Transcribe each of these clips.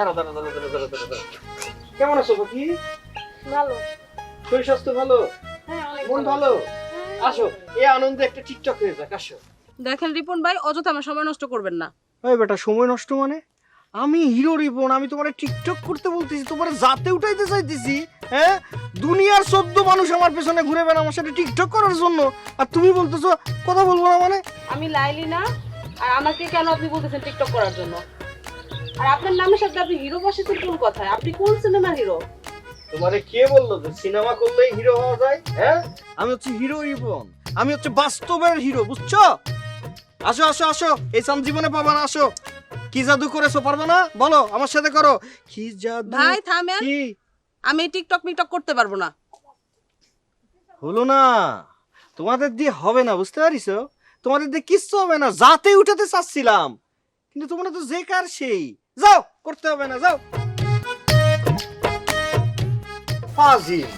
দাঁড়া দাঁড়া দাঁড়া দাঁড়া দাঁড়া। কেমন আছো ভালো। শরীর স্বাস্থ্য ভালো? হ্যাঁ মন ভালো। আসো এই আনন্দে একটা টিকটক হয়ে যাক আসো। দেখেন রিপন ভাই অযথা আমার সময় নষ্ট করবেন না। ওই বেটা সময় নষ্ট মানে? আমি হিরো রিপন আমি তোমার টিকটক করতে বলতেছি তোমার জাতে উঠাইতে চাইতেছি হ্যাঁ? দুনিয়ার চোদ্দ মানুষ আমার পেছনে ঘুরে বেড়া আমার সাথে টিকটক করার জন্য। আর তুমি বলতেছো কথা বলব না মানে? আমি লাইলি না আর আমাকে কেন আপনি বলতেছেন টিকটক করার জন্য? আর আপনার নামের সাথে আপনি হিরো বসেছেন কোন কথায়? আপনি কোন সিনেমার হিরো তোমারে কে বলল যে সিনেমা করলেই হিরো হওয়া যায়? হ্যাঁ? আমি হচ্ছে হিরো রিপন আমি হচ্ছে বাস্তবের হিরো বুঝছ? আসো আসো আসো। এই সাম জীবনে পাবা না আসো। কি জাদু করেছ পারবে না? বলো আমার সাথে করো। কি জাদু ভাই থামেন। কি? আমি টিকটক মিকটক করতে পারব না। হলো না। তোমাদের দিয়ে হবে না বুঝতে পারিছো? তোমাদের দিয়ে কিচ্ছু হবে না। যাতে উঠাতে চাচ্ছিলাম। কিন্তু তোমরা তো যে কার সেই। যাও, করতে হবে না, যাও। ফাজিল।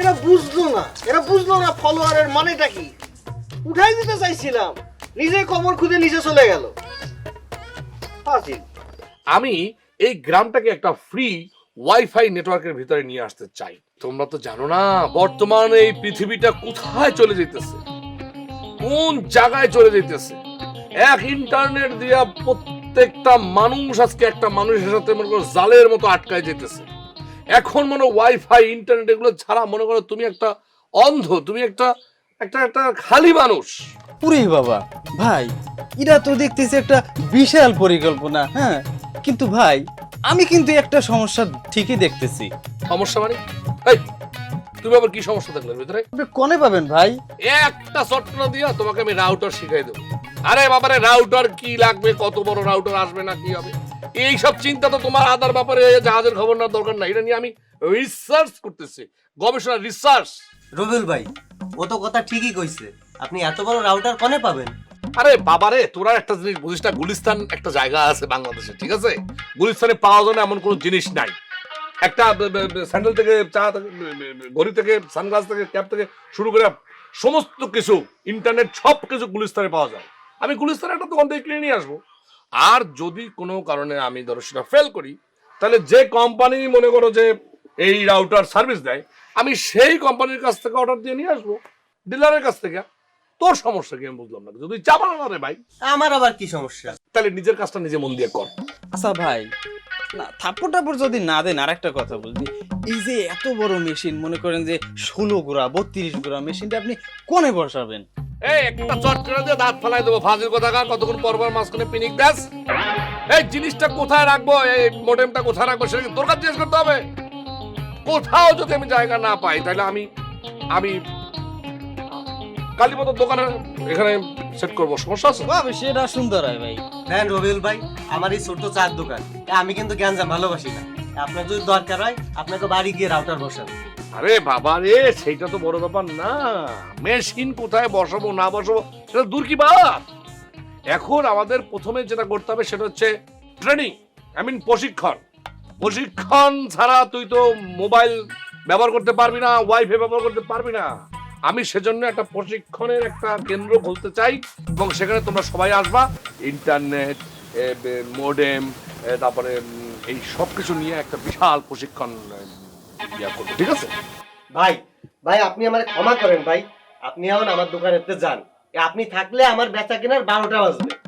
এরা বুঝলো না, এরা বুঝলো না ফলোয়ারের মানেটা কি। উঠাই দিতে চাইছিলাম, নিজে কবর খুঁজে নিজে চলে গেল। ফাজিল। আমি এই গ্রামটাকে একটা ফ্রি ওয়াইফাই নেটওয়ার্কের ভিতরে নিয়ে আসতে চাই। তোমরা তো জানো না, বর্তমানে এই পৃথিবীটা কোথায় চলে যেতেছে কোন জায়গায় চলে যেতেছে এক ইন্টারনেট দিয়া প্রত্যেকটা মানুষ আজকে একটা মানুষের সাথে মনে করো জালের মতো আটকায় যেতেছে। এখন মনে ওয়াইফাই ইন্টারনেট এগুলো ছাড়া মনে করো তুমি একটা অন্ধ তুমি একটা একটা একটা খালি মানুষ। পুরে বাবা ভাই এরা তো দেখতেছি একটা বিশাল পরিকল্পনা হ্যাঁ? কিন্তু ভাই আমি কিন্তু একটা সমস্যা ঠিকই দেখতেছি। সমস্যা মানে? এই তুমি আবার কি সমস্যা এর ভিতরে? আপনি কনে পাবেন ভাই? একটা চট্টনা দিয়া তোমাকে আমি রাউটার শিখাই দেবো। আরে বাবারে রাউটার কি লাগবে? কত বড় রাউটার আসবে না কি হবে? এই সব চিন্তা তো তোমার আদার ব্যাপারে জাহাজের খবর না দরকার নাই। এটা নিয়ে আমি রিসার্চ করতেছি গবেষণা রিসার্চ রবিউল ভাই ও তো কথা ঠিকই কইছে। আপনি এত বড় রাউটার কনে পাবেন? আরে বাবারে তোরা একটা জিনিস বুঝিস না গুলিস্তান একটা জায়গা আছে বাংলাদেশে ঠিক আছে? গুলিস্তানে পাওয়া যায় না এমন কোনো জিনিস নাই। একটা স্যান্ডেল থেকে চা ঘড়ি থেকে সানগ্লাস থেকে ক্যাপ থেকে শুরু করে সমস্ত কিছু ইন্টারনেট সব কিছু গুলিস্তানে পাওয়া যায়। আমি গুলিস্তানে একটা দোকান থেকে কিনে নিয়ে আসব। আর যদি কোনো কারণে আমি ধরো সেটা ফেল করি তাহলে যে কোম্পানি মনে করো যে এই রাউটার সার্ভিস দেয় আমি সেই কোম্পানির কাছ থেকে অর্ডার দিয়ে নিয়ে আসব ডিলারের কাছ থেকে। তোর সমস্যা কি আমি বুঝলাম না। যদি চাপা না রে ভাই। আমার আবার কি সমস্যা? তাহলে নিজের কাজটা নিজে মন দিয়ে কর। আচ্ছা ভাই না থাপ্পড় টাপড় যদি না দেন আরেকটা কথা বলছি। এই যে এত বড় মেশিন মনে করেন যে ষোলো গোড়া বত্রিশ গোড়া মেশিনটা আপনি কোনে বসাবেন? এই একটা দিয়ে দাঁত ফেলাই দেবো। ফাজিল কতক্ষণ পর পর মাঝখানে পিনিক এই জিনিসটা কোথায় রাখব? এই মোডেমটা কোথায় রাখব সেটা জিজ্ঞেস করতে হবে? কোথাও যদি আমি জায়গা না পাই তাহলে আমি আমি দোকানে এখানে সেট করব। সমস্যা আছে? বাবা সেটা সুন্দর হয় ভাই। দেন রবিউল ভাই আমার এই ছোট্ট চার দোকান। আমি কিন্তু গ্যাঞ্জাম ভালোবাসি না। আপনার যদি দরকার হয় আপনাকে বাড়ি গিয়ে রাউটার বসান আরে বাবা রে সেইটা তো বড় ব্যাপার না। মেশিন কোথায় বসাবো, না বসাবো, সেটা দূর কি বাপ এখন আমাদের প্রথমে যেটা করতে হবে, সেটা হচ্ছে ট্রেনিং আই মিন প্রশিক্ষণ। প্রশিক্ষণ ছাড়া তুই তো মোবাইল ব্যবহার করতে পারবি না ওয়াইফাই ব্যবহার করতে পারবি না। আমি সেজন্য একটা প্রশিক্ষণের একটা কেন্দ্র খুলতে চাই, এবং সেখানে তোমরা সবাই আসবা ইন্টারনেট মোডেম তারপরে এই সব কিছু নিয়ে একটা বিশাল প্রশিক্ষণ ইয়া করব, ঠিক আছে? ভাই ভাই, আপনি আমার ক্ষমা করেন, ভাই। আপনি এখন আমার দোকানেতে যান। আপনি থাকলে আমার বেচা কেনার বারোটা বাজবে।